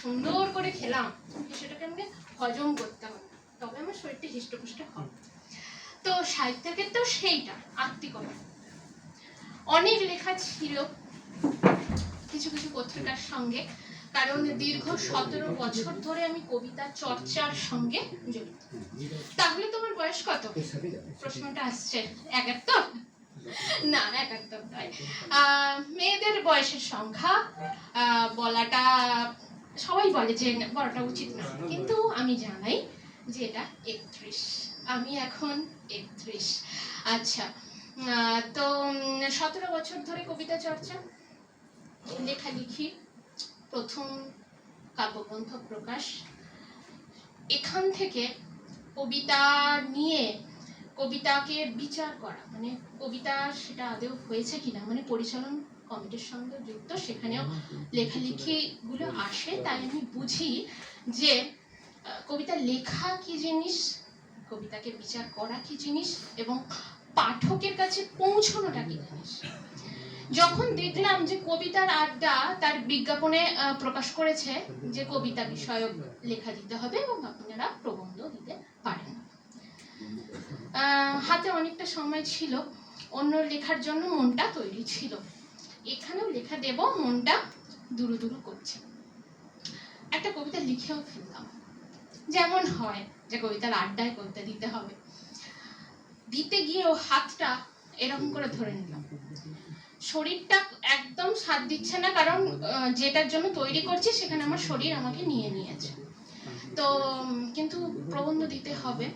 সুন্দর করে খেলাম, সেটাকে আমাকে হজম করতে হবে। তবে আমার শরীরটা হৃষ্টপুষ্ট হবে। তো সাহিত্যের ক্ষেত্রেও সেইটা, আত্মিকতা। অনেক লেখা ছিল, কিছু কিছু পত্রিকার সঙ্গে, কারণ দীর্ঘ সতেরো বছর ধরে আমি কবিতা চর্চার সঙ্গে জড়িত। তাহলে তোমার বয়স কত? প্রশ্নটা আসছে, একাত্তর? না, একাত্তর নয়। মেয়েদের বয়সের সংখ্যা বলাটা সবাই বলে যে বলাটা উচিত না। কিন্তু আমি জানাই যে এটা একত্রিশ। আমি এখন একত্রিশ। আচ্ছা তো সতেরো বছর ধরে কবিতা চর্চা লেখালেখি প্রথম কাব্যগ্রন্থ প্রকাশ। এখান থেকে কবিতা নিয়ে কবিতাকে বিচার করা মানে কবিতা সেটা আদৌ হয়েছে কিনা মানে পরিচালন কমিটির সঙ্গে যুক্ত, সেখানেও লেখালেখিগুলো আসে। তাই আমি বুঝি যে কবিতা লেখা কি জিনিস, কবিতাকে বিচার করা কি জিনিস, এবং পাঠকের কাছে পৌঁছানোটা কি জিনিস? যখন দেখলাম যে কবিতার আড্ডা তার বিজ্ঞাপনে প্রকাশ করেছে যে কবিতা বিষয়ক লেখা দিতে হবে এবং আপনারা প্রবন্ধ দিতে পারেন। হাতে অনেকটা সময় ছিল, অন্য লেখার জন্য মনটা তৈরি ছিল। এখানেও লেখা দেব, মনটা দুরু দুরু করছে। একটা কবিতা লিখেও ফেললাম। যেমন হয় যে কবিতার আড্ডায় কবিতা দিতে হবে। দিতে গিয়েও হাতটা এরকম করে ধরে নিলাম। শরীরটা একদম সাথ দিচ্ছে না, কারণ যেটার জন্য তৈরি করছি সেখানে আমার শরীর আমাকে নিয়ে নিয়েছে। তো, কিন্তু প্রবন্ধ দিতে হবে।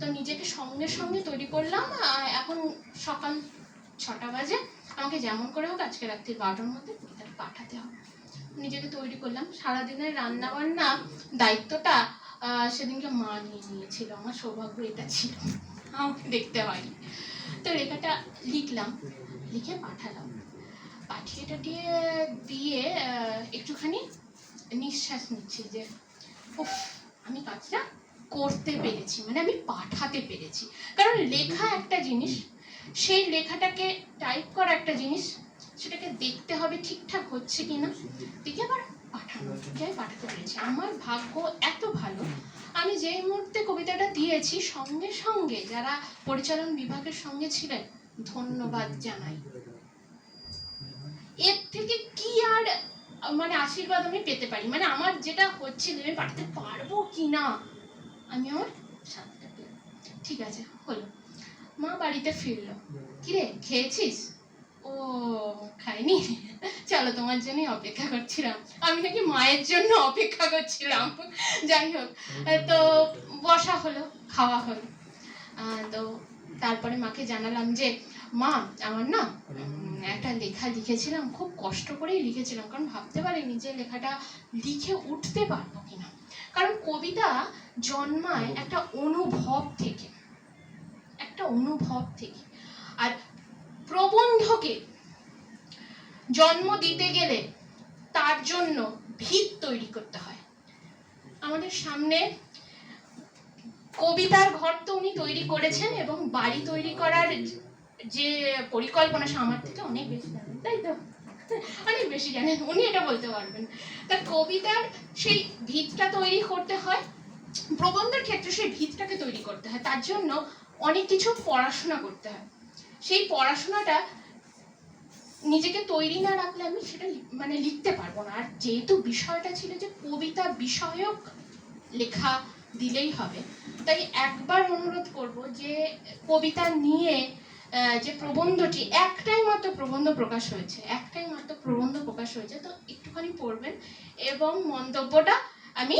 তো নিজেকে সঙ্গে সঙ্গে তৈরি করলাম এখন সকাল ছটা বাজে, আমাকে যেমন করে হোক আজকে রাত্রি বারোটার মধ্যে কবিতাটা পাঠাতে হবে। নিজেকে তৈরি করলাম। সারাদিনের রান্না বান্না দায়িত্বটা সেদিনকে মা নিয়ে নিয়েছিল। আমার সৌভাগ্য এটা ছিল। আমাকে দেখতে হয়নি। তো লেখাটা লিখলাম, লিখে পাঠালাম। পাঠিয়ে টাঠিয়ে দিয়ে একটুখানি নিঃশ্বাস নিচ্ছি যে, উফ, আমি কাজটা করতে পেরেছি। মানে আমি পাঠাতে পেরেছি। কারণ লেখা একটা জিনিস সেই লেখাটাকে টাইপ করা একটা জিনিস, সেটাকে দেখতে হবে ঠিকঠাক হচ্ছে কিনা। দেখে আবার পাঠানো যে আমি পাঠাতে পেরেছি। আমার ভাগ্য এত ভালো, আমি যেই মুহূর্তে কবিতাটা দিয়েছি, সঙ্গে সঙ্গে যারা পরিচালন বিভাগের সঙ্গে ছিলেন, ধন্যবাদ জানাই। এর থেকে কি আর মানে আশীর্বাদ আমি পেতে পারি? মানে আমার যেটা হচ্ছে আমি পাঠাতে পারব কি না আমি আমার শান্তিটা ঠিক আছে, হলো। মা বাড়িতে ফিরলো। কিরে, খেয়েছিস? ও, খাইনি। চলো, তোমার জন্যই অপেক্ষা করছিলাম। আমি নাকি মায়ের জন্য অপেক্ষা করছিলাম। যাই হোক, তো বসা হলো, খাওয়া হলো। তো তারপরে মাকে জানালাম যে, মা, আমার না একটা লেখা লিখেছিলাম, খুব কষ্ট করেই লিখেছিলাম, কারণ ভাবতে পারিনি যে লেখাটা লিখে উঠতে পারব কিনা। কারণ কবিতা জন্মায় একটা অনুভব থেকে। একটা অনুভব থেকে। আর প্রবন্ধকে জন্ম দিতে গেলে তার জন্য ভিত তৈরি করতে হয়। আমাদের সামনে কবিতার ঘর তো উনি তৈরি করেছেন এবং বাড়ি তৈরি করার যে পরিকল্পনা আমার থেকে অনেক বেশি জানেন, তাই তো? অনেক বেশি জানেন, উনি এটা বলতে পারবেন। তা কবিতার সেই ভিতটা তৈরি করতে হয়, প্রবন্ধের ক্ষেত্রে সেই ভিতটাকে তৈরি করতে হয়। তার জন্য অনেক কিছু পড়াশোনা করতে হয়। সেই পড়াশোনাটা নিজেকে তৈরি না রাখলে আমি সেটা মানে লিখতে পারব না। আর যেহেতু বিষয়টা ছিল যে কবিতা বিষয়ক লেখা দিলেই হবে, তাই একবার অনুরোধ করব যে কবিতা নিয়ে যে প্রবন্ধটি, একটাই মাত্র প্রবন্ধ প্রকাশ হয়েছে, একটাই মাত্র প্রবন্ধ প্রকাশ হয়েছে, তো একটুখানি পড়বেন এবং মন্তব্যটা আমি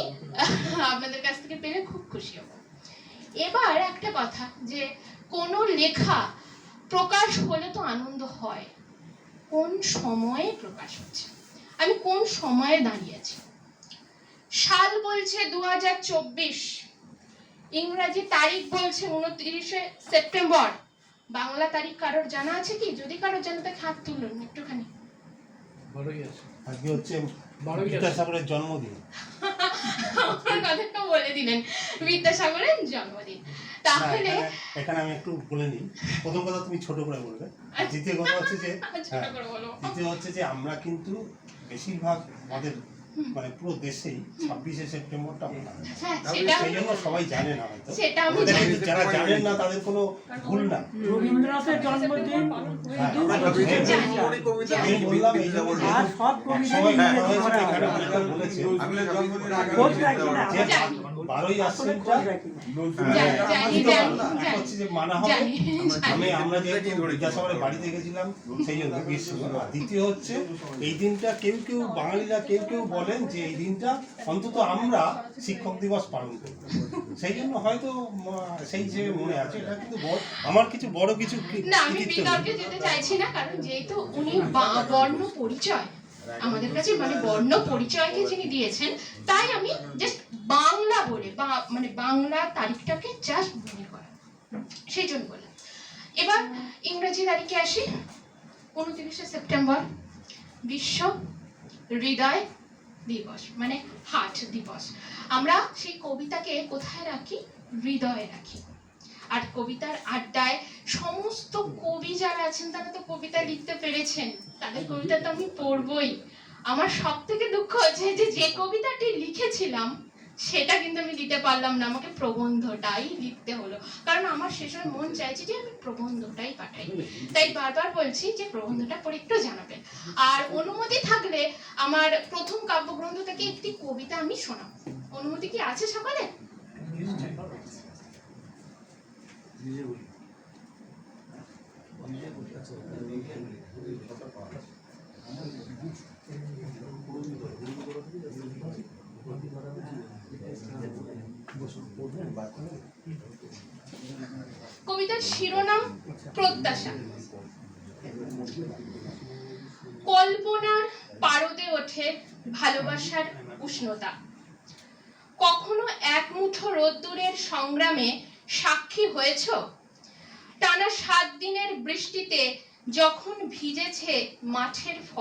আপনাদের কাছ থেকে পেলে খুব খুশি হব। এবার একটা কথা যে কোনো লেখা প্রকাশ হলে তো আনন্দ হয়। কোন সময়ে প্রকাশ হচ্ছে? আমি কোন সময়ে দাঁড়িয়েছি সাল বলছে দু হাজার চব্বিশ ইংরাজি তারিখ বলছে উনত্রিশে সেপ্টেম্বর। বাংলা তারিখ কারোর জানা আছে কি? যদি কারোর জানা থাকে হাত তুলুন একটুখানি। আছে। আজকে হচ্ছে জন্মদিন। আমার কথাটা বলে দিলেন বিদ্যাসাগরের জন্মদিন। তাহলে এখানে- আমি একটু বলে নিই। প্রথম কথা তুমি ছোট করে বলবে। দ্বিতীয় কথা হচ্ছে যে হ্যাঁ, দ্বিতীয় হচ্ছে যে আমরা কিন্তু বেশিরভাগ আমাদের মানে পুরো দেশেই ছাব্বিশে সেপ্টেম্বরটা হয়। সেটা সেই জন্য সবাই জানে না হয়তো। যারা জানেন না তাদের কোনো ভুল না। রবীন্দ্রনাথের জন্মদিন হ্যাঁ, বললাম বারোই আশ্বিনটা হচ্ছে যে মানা হবে আমি আমরা যে বিদ্যাসাগরে বাড়িতে গেছিলাম সেই জন্য দ্বিতীয় হচ্ছে এই দিনটা কেউ কেউ বাঙালিরা কেউ কেউ বলেন যে এই দিনটা অন্তত আমরা শিক্ষক দিবস পালন করি সেই জন্য হয়তো সেই যে মনে আছে এটা কিন্তু আমার কিছু বড় কিছু না আমি বিতর্কে যেতে চাইছি না কারণ যেহেতু উনি বা- বর্ণ পরিচয় আমাদের কাছে মানে বর্ণ পরিচয়কে যিনি দিয়েছেন তাই আমি জাস্ট বা মানে বাংলা তারিখটাকে জাস্ট মনে করা। সেই জন্য বললাম। এবার ইংরেজি তারিখে আসি, উনত্রিশে সেপ্টেম্বর, বিশ্ব হৃদয় দিবস মানে হার্ট দিবস। আমরা সেই কবিতাকে কোথায় রাখি? হৃদয়ে রাখি। আর কবিতার আড্ডায় সমস্ত কবি যারা আছেন, তারা তো কবিতা লিখতে পেরেছেন। তাদের কবিতা তো আমি পড়বই। আমার সব থেকে দুঃখ হচ্ছে যে যে কবিতাটি লিখেছিলাম সেটা কিন্তু আমি দিতে পারলাম না, আমাকে প্রবন্ধটাই লিখতে হলো। কারণ আমার সময় মন চাইছে যে আমি প্রবন্ধটাই পাঠাই। তাই বারবার বলছি যে প্রবন্ধটা পড়ে একটু জানাবেন। আর অনুমতি থাকলে আমার প্রথম কাব্যগ্রন্থ থেকে একটি কবিতা আমি শোনাব। অনুমতি কি আছে সকালে? কবিতার শিরোনাম প্রত্যাশা। কল্পনার পারদে ওঠে ভালোবাসার উষ্ণতা। কখনো এক মুঠো রোদ্দুরের সংগ্রামে সাক্ষী হয়েছ? টানা সাত দিনের বৃষ্টিতে যখন ভিজেছে মাঠের